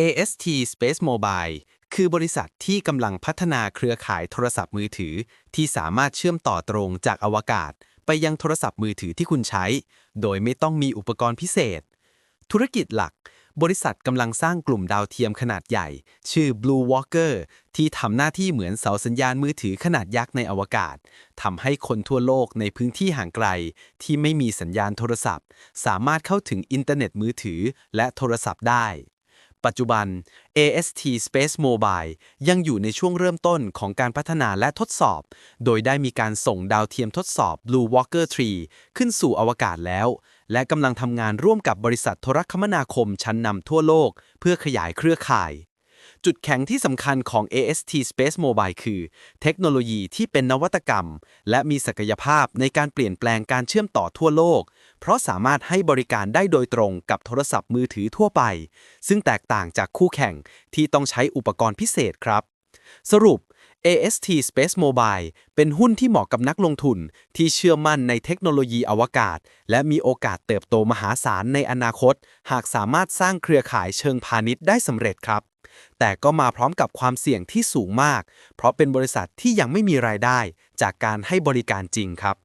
AST Space Mobile คือบริษัทที่กำลังพัฒนาเครือข่ายโทรศัพท์มือถือ ที่สามารถเชื่อมต่อตรงจากอวกาศ ไปยังโทรศัพท์มือถือที่คุณใช้ โดยไม่ต้องมีอุปกรณ์พิเศษ ธุรกิจหลัก บริษัทกำลังสร้างกลุ่มดาวเทียมขนาดใหญ่ ชื่อ Blue Walker ที่ทำหน้าที่เหมือนเสาสัญญาณมือถือขนาดยักษ์ในอวกาศทำให้คนทั่วโลกในพื้นที่ห่างไกล ที่ไม่มีสัญญาณโทรศัพท์ สามารถเข้าถึงอินเทอร์เน็ตมือถือ และโทรศัพท์ได้ ปัจจุบัน AST Space Mobile ยังอยู่ในช่วงเริ่มต้นของการพัฒนาและทดสอบ โดยได้มีการส่งดาวเทียมทดสอบ Blue Walker 3 ขึ้นสู่อวกาศแล้ว และกำลังทำงานร่วมกับบริษัทโทรคมนาคมชั้นนำทั่วโลก เพื่อขยายเครือข่าย จุดแข็งที่สำคัญของ AST Space Mobile คือ เทคโนโลยีที่เป็นนวัตกรรม และมีศักยภาพในการเปลี่ยนแปลงการเชื่อมต่อทั่วโลก เพราะสามารถให้บริการได้โดยตรงกับโทรศัพท์มือถือทั่วไป ซึ่งแตกต่างจากคู่แข่งที่ต้องใช้อุปกรณ์พิเศษครับ สรุป AST Space Mobile เป็นหุ้นที่เหมาะกับนักลงทุนที่เชื่อมั่นในเทคโนโลยีอวกาศ และมีโอกาสเติบโตมหาศาลในอนาคต หากสามารถสร้างเครือข่ายเชิงพาณิชย์ได้สำเร็จครับ แต่ก็มาพร้อมกับความเสี่ยงที่สูงมาก เพราะเป็นบริษัทที่ยังไม่มีรายได้จากการให้บริการจริงครับ